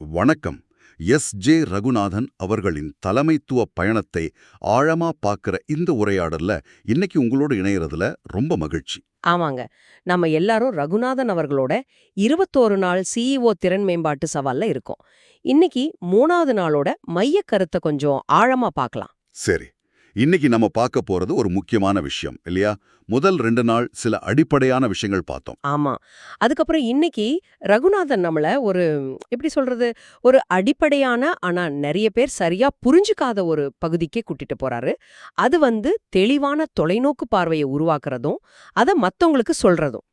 வணக்கம். S. J. Raghunathan அவர்களின் தலைமைத்துவ பயணத்தை ஆழமா பார்க்கிற இந்த உரையாடல்ல இன்னைக்கு உங்களோட இணையறதுல ரொம்ப மகிழ்ச்சி. ஆமாங்க. நம்ம எல்லாரும் ரகுநாதன் அவர்களோட இருபத்தோரு நாள் சிஇஓ திறன் மேம்பாட்டு சவால்ல இருக்கோம். இன்னைக்கு மூணாவது நாளோட மைய கருத்தை கொஞ்சம் ஆழமா பார்க்கலாம். சரி. இன்னைக்கு நம்ம பார்க்க போறது ஒரு முக்கியமான விஷயம் இல்லையா? முதல் ரெண்டு நாள் சில அடிப்படையான விஷயங்கள் பார்த்தோம். ஆமா. அதுக்கப்புறம் இன்னைக்கு ரகுநாதன் நம்மள ஒரு எப்படி சொல்றது ஒரு அடிப்படையான ஆனா நிறைய பேர் சரியா புரிஞ்சுக்காத ஒரு பகுதிக்கே கூட்டிட்டு போறாரு. அது வந்து தெளிவான தொலைநோக்கு பார்வையை உருவாக்குறதும் அதை மத்தவங்களுக்கு சொல்றதும்.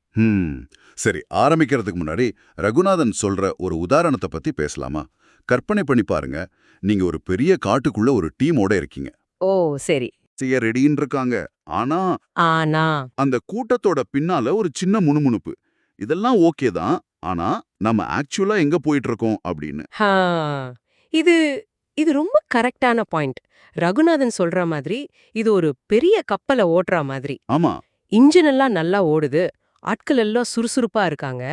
சரி ஆரம்பிக்கிறதுக்கு முன்னாடி ரகுநாதன் சொல்ற ஒரு உதாரணத்தை பத்தி பேசலாமா? கற்பனை பண்ணி பாருங்க. நீங்க ஒரு பெரிய காட்டுக்குள்ள ஒரு டீமோட இருக்கீங்க. ஓ சரி. செய்ய ரெடின்னு இருக்காங்க. ஆனா ஆனா. அந்த கூட்டத்தோட பின்னால ஒரு சின்ன முணுமுணுப்பு. இதெல்லாம் ஓகே தான். ஆனா நம்ம ஆக்சுவலா எங்க போயிட்டு இருக்கோம் அப்படின்னு இது இது ரொம்ப கரெக்டான பாயிண்ட். ரகுநாதன் சொல்ற மாதிரி இது ஒரு பெரிய கப்பலை ஓட்டுற மாதிரி. ஆமா. இன்ஜின் எல்லாம் நல்லா ஓடுது. ஆட்கள் எல்லாம் சுறுசுறுப்பா இருக்காங்க.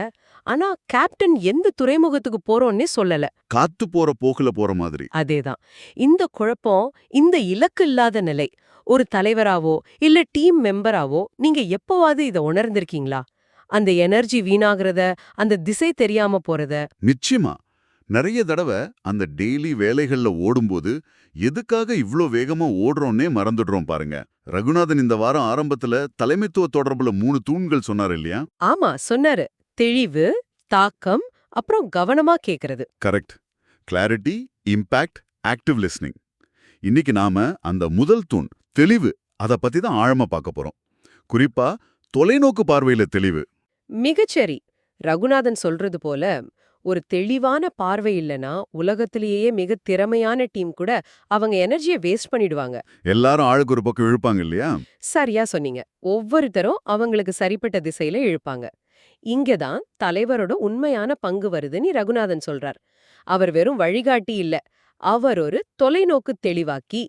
ஆனா கேப்டன் எந்த துறைமுகத்துக்கு போறோம்னே சொல்லல. காத்து போற போக்குல போற மாதிரி. அதேதான். இந்த குழப்பம் இந்த இலக்கு இல்லாத நிலை. ஒரு தலைவராவோ இல்ல டீம் மெம்பராவோ நீங்க எப்பவாவது இத உணர்ந்திருக்கீங்களா? அந்த எனர்ஜி வீணாகிறத அந்த திசை தெரியாம போறத. நிச்சயமா. நிறைய தடவை அந்த டெய்லி வேலைகள்ல ஓடும்போது எதுக்காக இவ்ளோ வேகமா ஓடுறோம்னே மறந்துடுறோம் பாருங்க. ரகுநாதன் இந்த வாரம் ஆரம்பத்துல தலைமைத்துவ தொடர்புல மூணு தூண்கள் சொன்னார் இல்லையா? ஆமா சொன்னாரு. தெளிவு தாக்கம் அப்புறம் கவனமா கேக்குறது. Correct. Clarity impact active listening இன்னைக்கு நாம அந்த முதல் தூண் தெளிவு அத பத்தி தான் ஆழமா பார்க்க போறோம். குறிப்பா தொலைநோக்கு பார்வையில தெளிவு. மிகச்சரி. ரகுநாதன் சொல்றது போல ஒரு தெளிவான பார்வை இல்லனா உலகத்திலேயே மிக திறமையான டீம் கூட அவங்க எனர்ஜியை வேஸ்ட் பண்ணிடுவாங்க. எல்லாரும் ஆளுக்கு ஒரு பக்கம் இழுப்பாங்க இல்லையா? சரியா சொன்னீங்க. ஒவ்வொருத்தரும் அவங்களுக்கு சரிப்பட்ட திசையில இழுப்பாங்க. இங்கதான் தலைவரோட உண்மையான பங்கு வருதுன்னு ரகுநாதன் சொல்றார். அவர் வெறும் வழிகாட்டி இல்ல அவர் ஒரு தொலைநோக்கு தெளிவாக்கி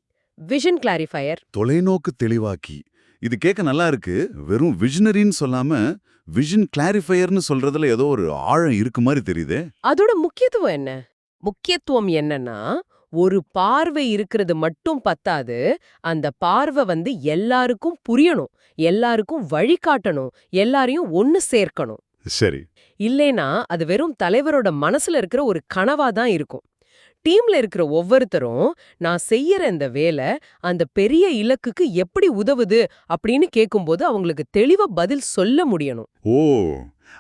விஷன் கிளாரிஃபயர் தொலைநோக்கு தெளிவாக்கி. இது கேட்க நல்லா இருக்கு. வெறும் விஷனரின்னு சொல்லாம விஷன் கிளாரிஃபையர்னு சொல்றதுல ஏதோ ஒரு ஆழம் இருக்கு மாதிரி தெரியுதே. அதோட முக்கியத்துவம் என்ன? முக்கியத்துவம் என்னன்னா ஒரு பார்வை இருக்கிறது மட்டும் பத்தாது அந்த பார்வை வந்து எல்லாருக்கும் புரியணும் எல்லாருக்கும் வழிகாட்டணும் எல்லாரையும் ஒன்னு சேர்க்கணும். சரி. இல்லைனா அது வெறும் தலைவரோட மனசுல இருக்கிற ஒரு கனவா தான் இருக்கும். டீம்ல இருக்கிற ஒவ்வொருத்தரும் நான் செய்யற இந்த வேலை அந்த பெரிய இலக்குக்கு எப்படி உதவுது? அப்படின்னு கேட்கும்போது அவங்களுக்கு தெளிவா பதில் சொல்ல முடியணும். ஓ.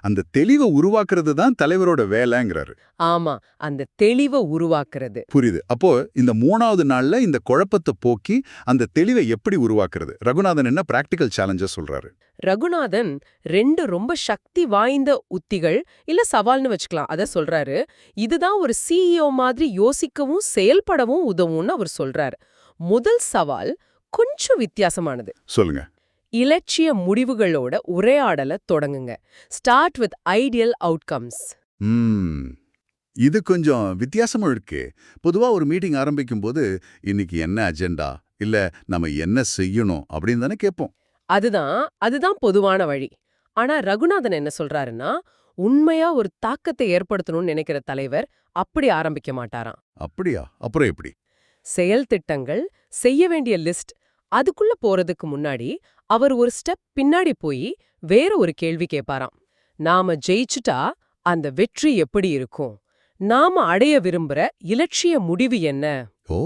அந்த தெளிவை உருவாக்குறது தான் தலைவரோட வேலைங்கிறாரு. ஆமா அந்த தெளிவை உருவாக்குறது. புரியுது. அப்போ இந்த மூணாவது நாள்ல இந்த குழப்பத்தை போக்கி அந்த தெளிவை எப்படி உருவாக்குறது? ரகுநாதன் என்ன பிராக்டிக்கல் சேலஞ்சஸ் சொல்றாரு? ரகுநாதன் ரெண்டு ரொம்ப சக்தி வாய்ந்த உத்திகள் இல்ல சவால்னு வச்சுக்கலாம். அத சொல்றாரு. இதுதான் ஒரு சிஇஓ மாதிரி யோசிக்கவும் செயல்படவும் உதவும்னு அவர் சொல்றாரு. முதல் சவால் கொஞ்சம் வித்தியாசமானது. சொல்லுங்க. இலட்சிய முடிவுகளோட உரையாடல தொடங்குங்க. ஸ்டார்ட் வித் ஐடியல் அவுட்கம்ஸ் இது கொஞ்சம் வித்தியாசமா இருக்கு. பொதுவா ஒரு மீட்டிங் ஆரம்பிக்கும் போது இன்னைக்கு என்ன அஜெண்டா? இல்ல நம்ம என்ன செய்யணும்? அப்படின்னு தானே கேட்போம். அதுதான் அதுதான் பொதுவான வழி. ஆனா ரகுநாதன் என்ன சொல்றாருன்னா உண்மையா ஒரு தாக்கத்தை ஏற்படுத்தணும்னு நினைக்கிற தலைவர் அப்படி ஆரம்பிக்க மாட்டாராம். அப்படியா? அப்புறம் எப்படி? செயல் திட்டங்கள் செய்ய வேண்டிய லிஸ்ட் அதுக்குள்ள போறதுக்கு முன்னாடி அவர் ஒரு ஸ்டெப் பின்னாடி போய் வேற ஒரு கேள்வி கேட்பாராம் நாம ஜெயிச்சுட்டா அந்த வெற்றி எப்படி இருக்கும்? நாம அடைய விரும்புற இலட்சிய முடிவு என்ன? ஓ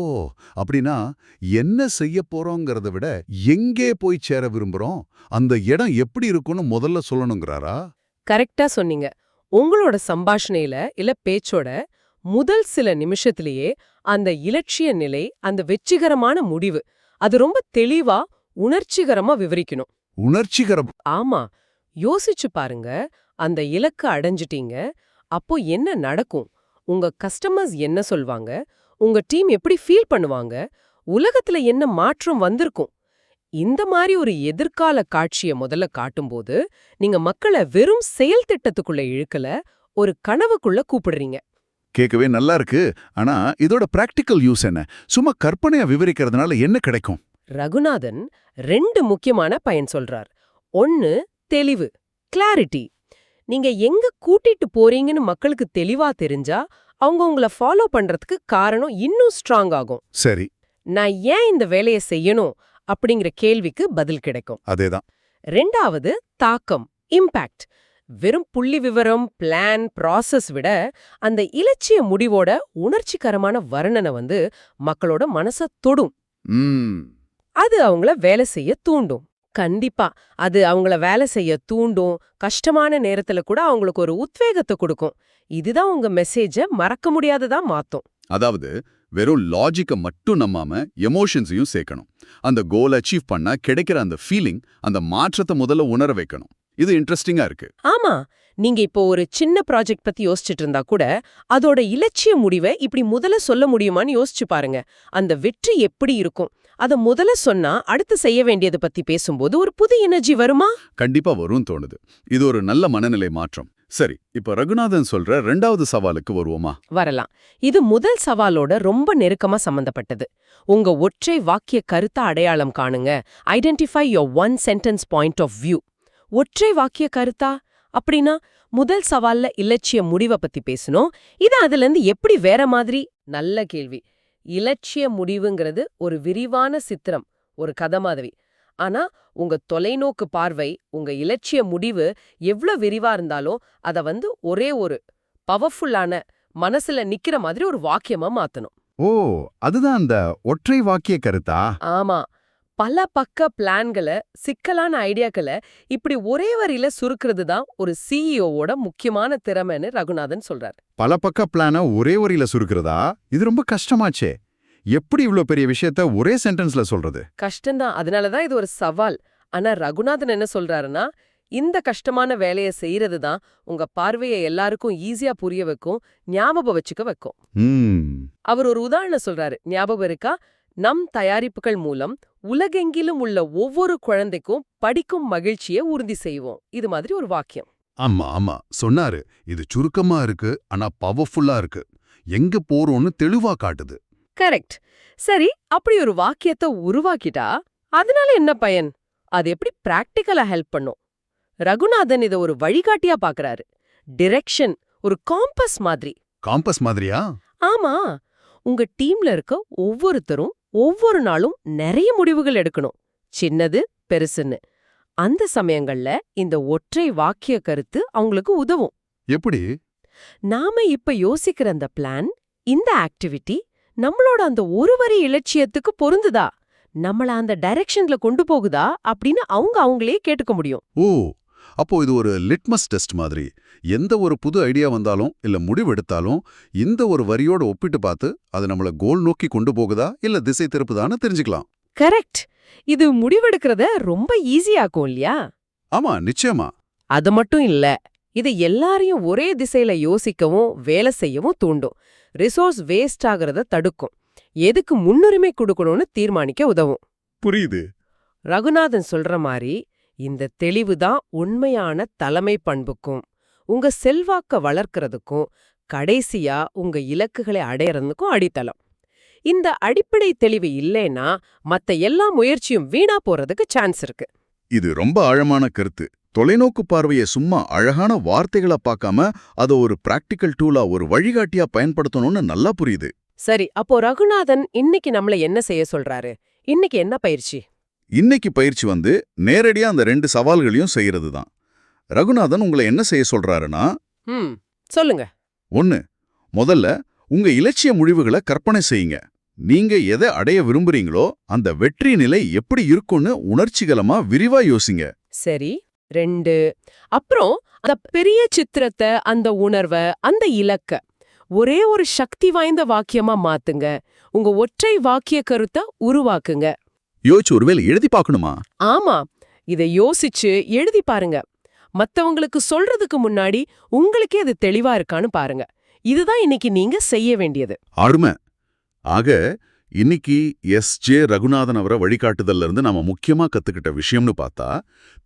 அப்படின்னா என்ன செய்ய போறோங்கிறத விட எங்கே போய் சேர விரும்புறோம்? அந்த இடம் எப்படி இருக்கும்னு முதல்ல சொல்லணுங்கிறாரா? கரெக்டா சொன்னீங்க. உங்களோட சம்பாஷணையில இல்ல பேச்சோட முதல் சில நிமிஷத்திலேயே அந்த இலட்சிய நிலை அந்த வெற்றிகரமான முடிவு அது ரொம்ப தெளிவா உணர்ச்சிகரமா விவரிக்கணும். உணர்ச்சிகரம். ஆமா. யோசிச்சு பாருங்க. அந்த இலக்க அடைஞ்சிட்டீங்க. அப்போ என்ன நடக்கும்? உங்க கஸ்டமர்ஸ் என்ன சொல்வாங்க? உங்க டீம் எப்படி ஃபீல் பண்ணுவாங்க? உலகத்துல என்ன மாற்றம் வந்திருக்கும்? இந்த மாதிரி ஒரு எதிர்கால காட்சிய முதல்ல காட்டும்போது நீங்க மக்களை வெறும் செயல் திட்டத்துக்குள்ள இழுக்கல ஒரு கனவுக்குள்ள கூப்பிடுறீங்க. கேட்கவே நல்லா இருக்கு ஆனா இதோட பிராக்டிக்கல் யூஸ் என்ன? சும்மா கற்பனையா விவரிக்கிறதுனால என்ன கிடைக்கும்? ரகுநாதன் ரெண்டு முக்கியமான பயன் சொல்றார். ஒன்னு தெளிவு கிளாரிட்டி நீங்க எங்க கூட்டிட்டு போறீங்கன்னு மக்களுக்கு தெளிவா தெரிஞ்சா அவங்க உங்களை ஃபாலோ பண்றதுக்கு காரணம் இன்னும் ஸ்ட்ராங் ஆகும். சரி. நான் ஏன் இந்த வேலையை செய்யணும் அப்படிங்கிற கேள்விக்கு பதில் கிடைக்கும். அதேதான். ரெண்டாவது தாக்கம் இம்பாக்ட் வெறும் புள்ளி விவரம் பிளான் ப்ராசஸ் விட அந்த இலட்சிய முடிவோட உணர்ச்சிகரமான வர்ணனை வந்து மக்களோட மனச தொடும். அது அவங்கள வேலை செய்ய தூண்டும். கண்டிப்பா அது அவங்கள வேலை செய்ய தூண்டும். கஷ்டமான நேரத்துல கூட அவங்களுக்கு ஒரு உத்வேகத்தை கொடுக்கும். இதுதான் உங்க மெசேஜ மறக்க முடியாததா மாத்தும். அதாவது வெறும் லாஜிக்க மட்டும் நம்பாம எமோஷன்ஸையும் சேர்க்கணும். அந்த கோல் அச்சீவ் பண்ணா கிடைக்கிற அந்த ஃபீலிங் அந்த மாற்றத்தை முதல்ல உணர வைக்கணும். இது இன்ட்ரெஸ்டிங்கா இருக்கு. ஆமா நீங்க இப்போ ஒரு சின்ன ப்ராஜெக்ட் பத்தி யோசிச்சுட்டு இருந்தா கூட அதோட இலட்சிய முடிவை இப்படி முதல்ல சொல்ல முடியுமான்னு யோசிச்சு பாருங்க. அந்த வெற்றி எப்படி இருக்கும்? அத முதல்ல சொன்னா அடுத்து செய்ய வேண்டியது பத்தி பேசும்போது ஒரு புது எனர்ஜி வருமா? கண்டிப்பா வரும் தோணுது. இது ஒரு நல்ல மனநிலை மாற்றம். சரி இப்ப ரகுநாதன் சொல்ற ரெண்டாவது சவாலுக்கு வருவோமா? வரலாம். இது முதல் சவாலோட ரொம்ப நெருக்கமா சம்பந்தப்பட்டது. உங்க ஒற்றை வாக்கிய கருத்த அடையாளம் காணுங்க. Identify your one sentence point of view ஒற்றை வாக்கிய கருத்தா? அப்படின்னா முதல் சவால்ல இலட்சிய முடிவை பத்தி பேசணும் இது அதுல இருந்து எப்படி வேற மாதிரி? நல்ல கேள்வி. இலட்சிய முடிவுங்கிறது ஒரு விரிவான சித்திரம் ஒரு கதை மாதிரி. ஆனா உங்க தொலைநோக்கு பார்வை உங்க இலட்சிய முடிவு எவ்ளோ விரிவா இருந்தாலும் அத வந்து ஒரே ஒரு பவர்ஃபுல்லான மனசுல நிக்கிற மாதிரி ஒரு வாக்கியமா மாத்தணும். ஓ அதுதான் அந்த ஒற்றை வாக்கிய கருத்தா? ஆமா. பல பக்க பிளான்களை சிக்கலான ஐடியாக்களை இப்படி ஒரே வரியில சுருக்கிறது தான் ஒரு சிஇஓவோட முக்கியமான திறமைன்னு ரகுநாதன் சொல்றாரு. பல பக்க பிளான ஒரே வரியில சுருக்கிறதா? இது ரொம்ப கஷ்டமாச்சே. எப்படி இவ்ளோ பெரிய விஷயத்த ஒரே சென்டென்ஸ்ல சொல்றது? கஷ்டம்தான். அதனாலதான் இது ஒரு சவால். ஆனா ரகுநாதன் என்ன சொல்றாருன்னா இந்த கஷ்டமான வேலையை செய்யறது தான் உங்க பார்வையை எல்லாருக்கும் ஈஸியா புரிய வைக்கும் ஞாபகம் வச்சுக்க வைக்கும். அவர் ஒரு உதாரணம் சொல்றாரு. ஞாபகம் இருக்கா? நம் தயாரிப்புகள் மூலம் உலகெங்கிலும் உள்ள ஒவ்வொரு குழந்தைக்கும் படிக்கும் மகிழ்ச்சியை உறுதி செய்வோம். இது மாதிரி ஒரு வாக்கியம். ஆமா ஆமா. சொன்னாரு. இது சுருக்கமா இருக்கு ஆனா பவர்ஃபுல்லா இருக்கு. எங்க போறோம்னு தெளிவா காட்டுது. கரெக்ட். சரி அப்படி ஒரு வாக்கியத்தை உருவாக்கிட்டா அதனால என்ன பயன்? அது எப்படி பிராக்டிக்கலா ஹெல்ப் பண்ணும்? ரகுநாதன் இத ஒரு வழிகாட்டியா பாக்குறாரு. டிரெக்ஷன் ஒரு காம்பஸ் மாதிரி. காம்பஸ் மாதிரியா? ஆமா. உங்க டீம்ல இருக்க ஒவ்வொருத்தரும் ஒவ்வொரு நாளும் நிறைய முடிவுகள் எடுக்கணும். சின்னது பெருசுன்னு. அந்த சமயங்கள்ல இந்த ஒற்றை வாக்கிய கருத்து அவங்களுக்கு உதவும். எப்படி? நாம இப்ப யோசிக்கிற அந்த பிளான் இந்த ஆக்டிவிட்டி நம்மளோட அந்த ஒரு வரி இலட்சியத்துக்கு பொருந்துதா? நம்மள அந்த டைரக்ஷன்ல கொண்டு போகுதா? அப்படின்னு அவங்க அவங்களே கேட்டுக்க முடியும். ஓ அப்போ இது ஒரு லிட்மஸ் டெஸ்ட் மாதிரி. எந்த ஒரு புது ஐடியா வந்தாலும் இல்ல முடிவு எடுத்தாலும் இந்த ஒரு வரியோட ஒப்பிட்டு பார்த்து அது நம்மள கோல் நோக்கி கொண்டு போகுதா இல்ல திசை திருப்புதான்னு தெரிஞ்சுக்கலாம். கரெக்ட் இது முடிவெடுக்கிறத ரொம்ப ஈஸியாக்கும் இல்லையா? ஆமா நிச்சயமா. அது மட்டும் இல்ல இது எல்லாரையும் ஒரே திசையில யோசிக்கவும் வேலை செய்யவும் தூண்டும். ரிசோர்ஸ் வேஸ்ட் ஆகிறத தடுக்கும். எதுக்கு முன்னுரிமை கொடுக்கணும்னு தீர்மானிக்க உதவும். புரியுது. ரகுநாதன் சொல்ற மாதிரி இந்த தெளிவு தான் உண்மையான தலைமை பண்புக்கும். உங்க செல்வாக்க வளர்க்கறதுக்கும் கடைசியா உங்க இலக்குகளை அடையறதுக்கும் அடித்தளம். இந்த அடிப்படை தெளிவு இல்லைன்னா மத்த எல்லா முயற்சியும் வீணா போறதுக்கு சான்ஸ் இருக்கு. இது ரொம்ப ஆழமான கருத்து. தொலைநோக்கு பார்வையை சும்மா அழகான வார்த்தைகளை பார்க்காம அதை ஒரு பிராக்டிக்கல் டூலா ஒரு வழிகாட்டியா பயன்படுத்தணும்னு நல்லா புரியுது. சரி அப்போ ரகுநாதன் இன்னைக்கு நம்மள என்ன செய்ய சொல்றாரு? இன்னைக்கு என்ன பயிற்சி? இன்னைக்கு பயிற்சி வந்து நேரடியா அந்த ரெண்டு சவால்களையும் செய்யறது தான் ரகுநாதன் உங்களை என்ன செய்ய சொல்றாருன்னா சொல்லுங்க. ஒன்னு முதல்ல உங்க இலட்சிய முடிவுகளை கற்பனை செய்யுங்க. நீங்க எதை அடைய விரும்புறீங்களோ அந்த வெற்றி நிலை எப்படி இருக்கும்னு உணர்ச்சிகரமா விரிவா யோசிங்க. சரி ரெண்டு அப்புறம் அந்த பெரிய சித்திரத்தை அந்த உணர்வை அந்த இலக்க ஒரே ஒரு சக்தி வாய்ந்த வாக்கியமா மாத்துங்க. உங்க ஒற்றை வாக்கிய கருத்தை உருவாக்குங்க. யோசிச்சு ஒருவேளை எழுதி பார்க்கணுமா? ஆமா. இத யோசிச்சு எழுதி பாருங்க. மத்தவங்களுக்கு சொல்றதுக்கு முன்னாடி உங்களுக்கே அது தெளிவா இருக்கான்னு பாருங்க. இதுதான் இன்னைக்கு நீங்க செய்ய வேண்டியது. அருமை. ஆக இன்னைக்கு எஸ். ஜே. ரகுநாதன் அவரை வழிகாட்டுதல்ல இருந்து நாம முக்கியமா கத்துக்கிட்ட விஷயம்னு பார்த்தா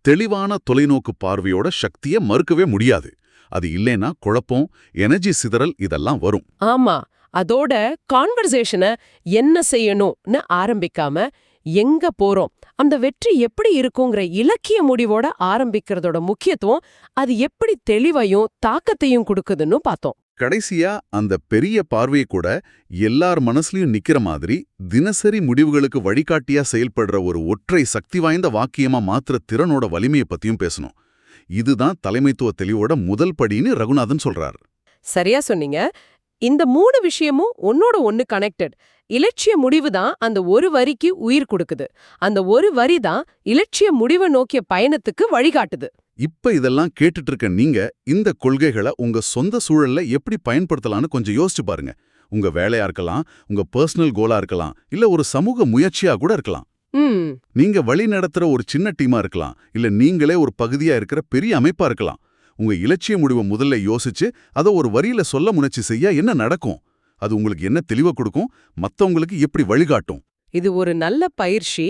தெளிவான தொலைநோக்கு பார்வையோட சக்தியை மறுக்கவே முடியாது. அது இல்லைன்னா குழப்பம் எனர்ஜி சிதறல் இதெல்லாம் வரும். ஆமா. அதோட கான்வர்சேஷனை என்ன செய்யணும்னு ஆரம்பிக்காம எங்க போறோம்? அந்த வெற்றி எப்படி இருக்குங்கிற இலக்கிய முடிவோட ஆரம்பிக்கிறதோட முக்கியத்துவம் அது எப்படி தெளிவையும் தாக்கத்தையும் கொடுக்குதுன்னு பார்த்தோம். கடைசியா அந்த பெரிய பார்வையை கூட எல்லார் மனசுலயும் நிக்கிற மாதிரி தினசரி முடிவுகளுக்கு வழிகாட்டியா செயல்படுற ஒரு ஒற்றை சக்தி வாய்ந்த வாக்கியமா மாத்திர திறனோட வலிமையை பத்தியும் பேசணும். இதுதான் தலைமைத்துவ தெளிவோட முதல் படின்னு ரகுநாதன் சொல்றார். சரியா சொன்னீங்க. இந்த மூணு விஷயமும் ஒன்னோட ஒன்னு கனெக்டட் இலட்சிய முடிவு தான் அந்த ஒரு வரிக்கு உயிர் கொடுக்குது. அந்த ஒரு வரி தான் இலட்சிய முடிவை நோக்கிய பயணத்துக்கு வழிகாட்டுது. இப்ப இதெல்லாம் கேட்டுட்டு இருக்க நீங்க இந்த கொள்கைகளை உங்க சொந்த சூழல்ல எப்படி பயன்படுத்தலாம்னு கொஞ்சம் யோசிச்சு பாருங்க. உங்க வேலையா இருக்கலாம் உங்க பர்சனல் கோலா இருக்கலாம் இல்ல ஒரு சமூக முயற்சியா கூட இருக்கலாம். நீங்க வழி நடத்துற ஒரு சின்ன டீமா இருக்கலாம் இல்ல நீங்களே ஒரு பகுதியா இருக்கிற பெரிய அமைப்பா இருக்கலாம். உங்க இலட்சிய முடிவை முதல்ல யோசிச்சு அதை ஒரு வரியில சொல்ல முயற்சி செய்ய என்ன நடக்கும்? அது உங்களுக்கு என்ன தெளிவை கொடுக்கும்? மத்தவங்களுக்கு எப்படி வழிகாட்டும்? இது ஒரு நல்ல பயிற்சி.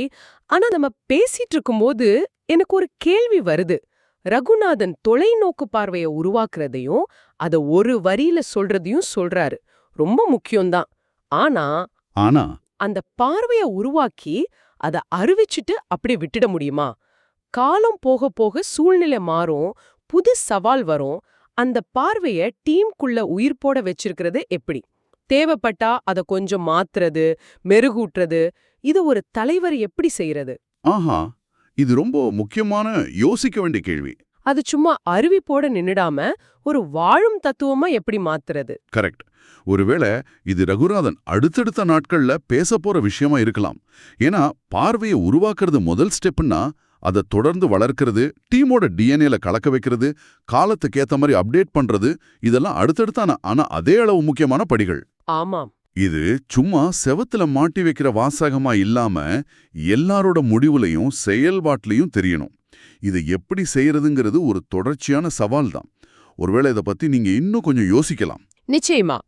ஆனா நம்ம பேசிட்டு இருக்கும்போது எனக்கு ஒரு கேள்வி வருது. ரகுநாதன் தொலைநோக்கு பார்வைய உருவாக்குறதையும் அத ஒரு வரியில சொல்றதையும் சொல்றாரு. ரொம்ப முக்கியம்தான். ஆனா ஆனா அந்த பார்வைய உருவாக்கி அத அறிவிச்சிட்டு அப்படியே விட்டுட முடியுமா? காலம் போக போக சூழ்நிலை மாறும். புது சவால் வரும். அந்த பார்வைய டீம்குள்ள உயிர் போட வச்சிருக்கிறது எப்படி? தேவைப்பட்டா அத கொஞ்சம் மாத்துறது மெருகூட்டுறது இது ஒரு தலைவர் எப்படி செய்யறது ஆஹா இது ரொம்ப முக்கியமான யோசிக்க வேண்டிய கேள்வி. அது சும்மா அறிவிப்போட நின்னுடாம ஒரு வாழும் தத்துவமா எப்படி மாத்துறது? கரெக்ட். ஒருவேளை இது ரகுநாதன் அடுத்தடுத்த நாட்கள்ல பேச போற விஷயமா இருக்கலாம். ஏன்னா பார்வையை உருவாக்குறது முதல் ஸ்டெப்னா அதை தொடர்ந்து வளர்க்கறது டீமோட டிஎன்ஏல கலக்க வைக்கிறது காலத்துக்கு ஏத்த மாதிரி அப்டேட் பண்றது இதெல்லாம் அடுத்தடுத்தான ஆனா அதே அளவு முக்கியமான படிகள். ஆமாம். இது சும்மா செவத்துல மாட்டி வைக்கிற வாசகமா இல்லாம எல்லாரோட முடிவுலையும் செயல்பாட்டிலையும் தெரியணும். இதை எப்படி செய்யறதுங்கிறது ஒரு தொடர்ச்சியான சவால் தான். ஒருவேளை இதை பத்தி நீங்க இன்னும் கொஞ்சம் யோசிக்கலாம். நிச்சயமா.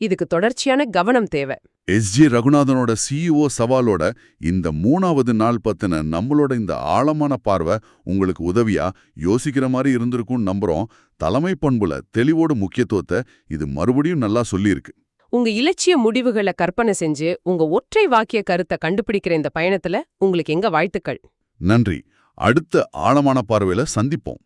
இதுக்கு தொடர்ச்சியான கவனம் தேவை. எஸ்ஜி ரகுநாதனோட சிஇஓ சவாலோட இந்த மூணாவது நாள் பத்தின நம்மளோட இந்த ஆழமான பார்வை உங்களுக்கு உதவியா? யோசிக்கிற மாதிரி இருந்திருக்கும்னு நம்புறோம். தலைமை பண்புல தெளிவோட முக்கியத்துவத்தை இது மறுபடியும் நல்லா சொல்லியிருக்கு. உங்க இலட்சிய முடிவுகளை கற்பனை செஞ்சு உங்க ஒற்றை வாக்கிய கருத்தை கண்டுபிடிக்கிற இந்த பயணத்துல உங்களுக்கு எங்க வாழ்த்துக்கள்? நன்றி. அடுத்த ஆழமான பார்வையில சந்திப்போம்.